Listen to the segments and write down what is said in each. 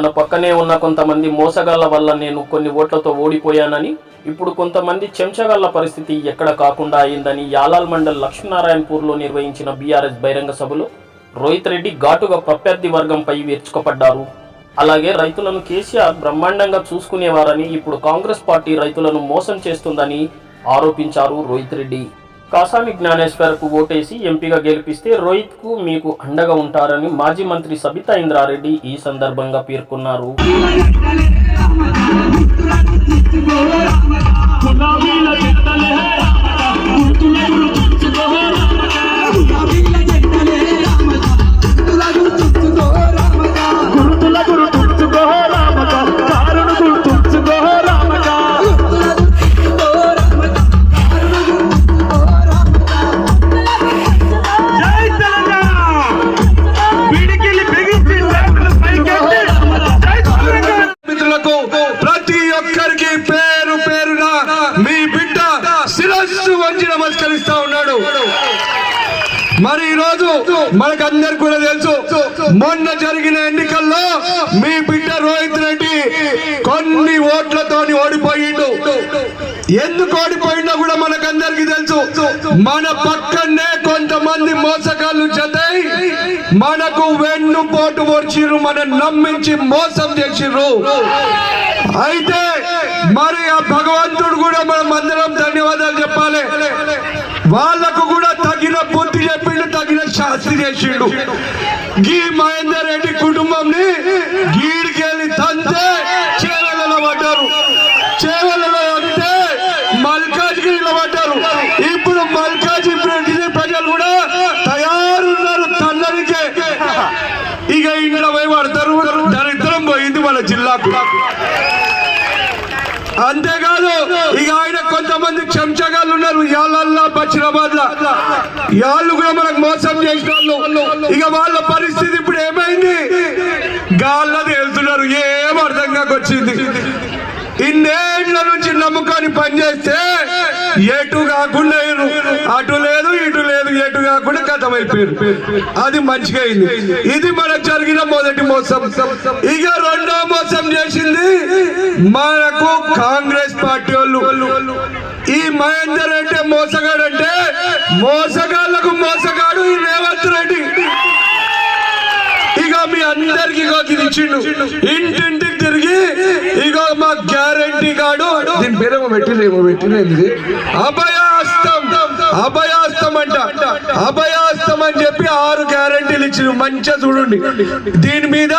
మన పక్కనే ఉన్న కొంతమంది మోసగాళ్ళ వల్ల నేను కొన్ని ఓట్లతో ఓడిపోయానని ఇప్పుడు కొంతమంది చెంచగాళ్ళ పరిస్థితి ఎక్కడ కాకుండా అయిందని యాలాల్ మండల్ లక్ష్మీనారాయణపూర్లో నిర్వహించిన బీఆర్ఎస్ బహిరంగ సభలో రోహిత్ రెడ్డి ఘాటుగా ప్రత్యర్థి వర్గంపై విరుచుకుపడ్డారు. అలాగే రైతులను కేసీఆర్ బ్రహ్మాండంగా చూసుకునేవారని ఇప్పుడు కాంగ్రెస్ పార్టీ రైతులను మోసం చేస్తుందని ఆరోపించారు రోహిత్ రెడ్డి. కాసాని జ్ఞానేశ్వర్కు ఓటేసి ఎంపీగా గెలిపిస్తే రోహిత్కు మీకు అండగా ఉంటారని మాజీ మంత్రి సబితా ఇంద్రారెడ్డి ఈ సందర్భంగా పేర్కొన్నారు. మరి ఈ రోజు మనకందరికి కూడా తెలుసు మొన్న జరిగిన ఎన్నికల్లో మీ బిడ్డ రోహిత్ రెడ్డి కొన్ని ఓట్లతోని ఓడిపోయిండు. ఎందుకు ఓడిపోయిందో కూడా మనకందరికి తెలుసు. మన పక్కనే కొంతమంది మోసగాళ్ళు జతై మనకు వెన్ను పోటు వచ్చిర్రు మన నమ్మించి మోసం చేసిర్రు. అయితే మరి ఆ కూడా మనం అందరం ధన్యవాదాలు చెప్పాలి వాళ్ళకు కూడా తగిన బుద్ధి చెప్పిండు తగిన చేసిండు గీ మహేందర్ రెడ్డి కుటుంబంని గీడికెళ్ళి తంతే చేవలలో పడ్డారు. చేవలలో అంటే ఇప్పుడు మల్కాజీ ప్రజలు కూడా తయారున్నారు తల్లరికే ఇక ఇంట్లో పోయి పడతారు. దరిద్రం పోయింది మన జిల్లాకు. అంతేకాదు ఉన్నారు. యాళ్ళల్లా యాళ్ళు కూడా మనకు మోసం చేసిన వాళ్ళు ఇక వాళ్ళ పరిస్థితి ఇప్పుడు ఏమైంది? గాళ్ళది వెళ్తున్నారు ఏం అర్థం కాకొచ్చింది? ఇన్నేళ్ళ నుంచి నమ్ముకొని పనిచేస్తే ఎటు కాకుండా అటు లేదు ఇటు లేదు ఎటు కాకుండా కథమైపోయారు అది మంచిగా అయింది. ఇది మనకు జరిగిన మొదటి మోసం. ఇక రెండో మోసం చేసింది మనకు కాంగ్రెస్ పార్టీ వాళ్ళు. ఈ మహేందర్ అంటే మోసగాడు అంటే మోసగాళ్ళకు మోసగాడు ఈ రేవంత్ రెడ్డి. ఇక మీ అందరికి ఇది ఇచ్చిండు పేరేమో పెట్టిరేమో పెట్టినది అభయాస్తం అభయాస్తం అంట అభయాస్తం అని చెప్పి ఆరు గ్యారంటీలు ఇచ్చిన మంచిగా చూడండి. దీని మీద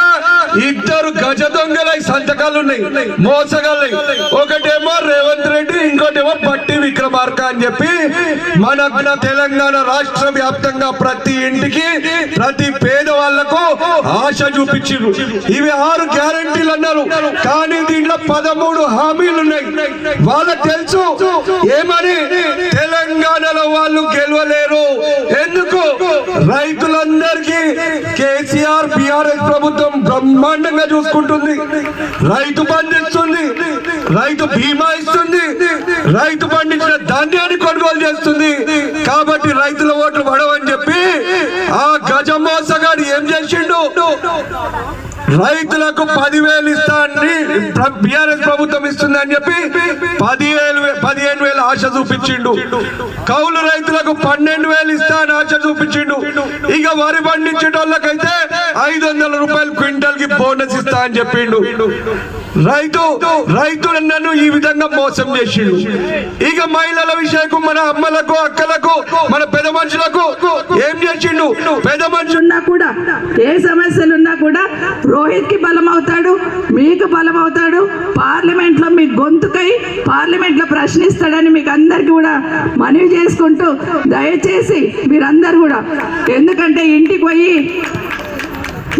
ఇద్దరు గజ దొంగలై సంతకాలు ఉన్నాయి మోసగాళ్ళై. ఒకటేమో రేవంత్ రెడ్డి ఇంకోటేమో పట్టి విక్రమార్క అని చెప్పి మన తెలంగాణ రాష్ట్ర వ్యాప్తంగా ప్రతి ఇంటికి ప్రతి పేదవాళ్ళకు ఆశ చూపించారు ఇవి ఆరు గ్యారంటీలు అన్నారు. కానీ పదమూడు హామీలున్నాయి. వాళ్ళకి తెలుసు ఏమని? తెలంగాణలో వాళ్ళు గెలవలేరు. ఎందుకు? రైతులందరికీ కేసీఆర్ బిఆర్ఎస్ ప్రభుత్వం బ్రహ్మాండంగా చూసుకుంటుంది. రైతు పండిస్తుంది రైతు బీమా ఇస్తుంది రైతు పండించిన ధాన్యాన్ని కొనుగోలు చేస్తుంది. కాబట్టి రైతుల ఓట్లు పడవని చెప్పి ఆ గజమోసగాడు ఏం చేసిండు? రైతులకు పదివేలు ఇస్తా అని బిఆర్ఎస్ ప్రభుత్వం ఇస్తుంది అని చెప్పి పదివేలు పదిహేను వేలు ఆశ చూపించిండు. కౌలు రైతులకు పన్నెండు వేలు ఇస్తా అని ఆశ చూపించిండు. ఇక వరి పండించేటోళ్ళకైతే ఐదు వందల రూపాయలు క్వింటల్కి బోనస్ ఇస్తా అని చెప్పిండు. రైతు రైతు నన్ను ఈ విధంగా మోసం చేసిండు. ఇక మహిళల విషయకు మన అమ్మలకు అక్కలకు మన పెద్ద మనుషులకు ఏం చేసిండు? పెద్ద మనుషులు ఏ సమస్యలు ఉన్నా కూడా రోహిత్కి బలం అవుతాడు మీకు బలం అవుతాడు పార్లమెంట్లో మీ గొంతుకై పార్లమెంట్లో ప్రశ్నిస్తాడని మీకు అందరికి కూడా మనవి చేసుకుంటూ దయచేసి మీరందరూ కూడా ఎందుకంటే ఇంటికి పోయి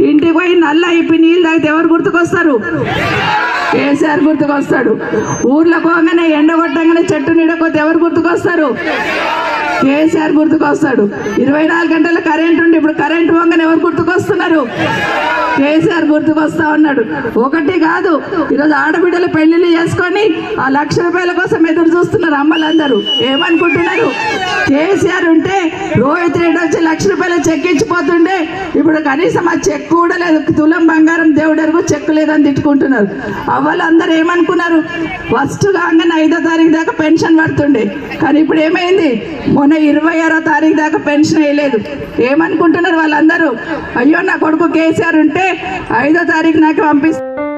ఇంటికి పోయి నల్ల ఇప్పి నీళ్ళు తాగితే ఎవరు గుర్తుకొస్తారు? కేసీఆర్ గుర్తుకొస్తాడు. ఊర్లో పోగానే ఎండగొట్టంగానే చెట్టు నీడకపోతే ఎవరు గుర్తుకొస్తారు? కేసీఆర్ గుర్తుకొస్తాడు. ఇరవై నాలుగు గంటల కరెంట్ ఉండి ఇప్పుడు కరెంట్ వంగని ఎవరు గుర్తుకొస్తున్నారు? కేసీఆర్ గుర్తుకొస్తా ఉన్నాడు. ఒకటి కాదు ఈరోజు ఆడబిడ్డలు పెళ్ళిళ్ళు చేసుకొని ఆ లక్ష రూపాయల కోసం ఎదురు చూస్తున్నారు అమ్మలందరూ. ఏమనుకుంటున్నారు? కేసీఆర్ ఉంటే రోహిత్ రెడ్డి వచ్చి లక్ష రూపాయలు చెక్ ఇచ్చిపోతుండే ఇప్పుడు కనీసం ఆ చెక్ కూడా లేదు. తులం బంగారం దేవుడెరుగు చెక్ లేదని తిట్టుకుంటున్నారు. అవ్వలందరూ ఏమనుకున్నారు? ఫస్ట్ కాగానే ఐదో తారీఖు దాకా పెన్షన్ పడుతుండే. కానీ ఇప్పుడు ఏమైంది? మొన్న ఇరవై ఆరో తారీఖు దాకా పెన్షన్ వేయలేదు. ఏమనుకుంటున్నారు వాళ్ళందరూ? అయ్యో నా కొడుకు కేసీఆర్ ఉంటే ఐదో తారీఖు నాకు పంపిస్తారు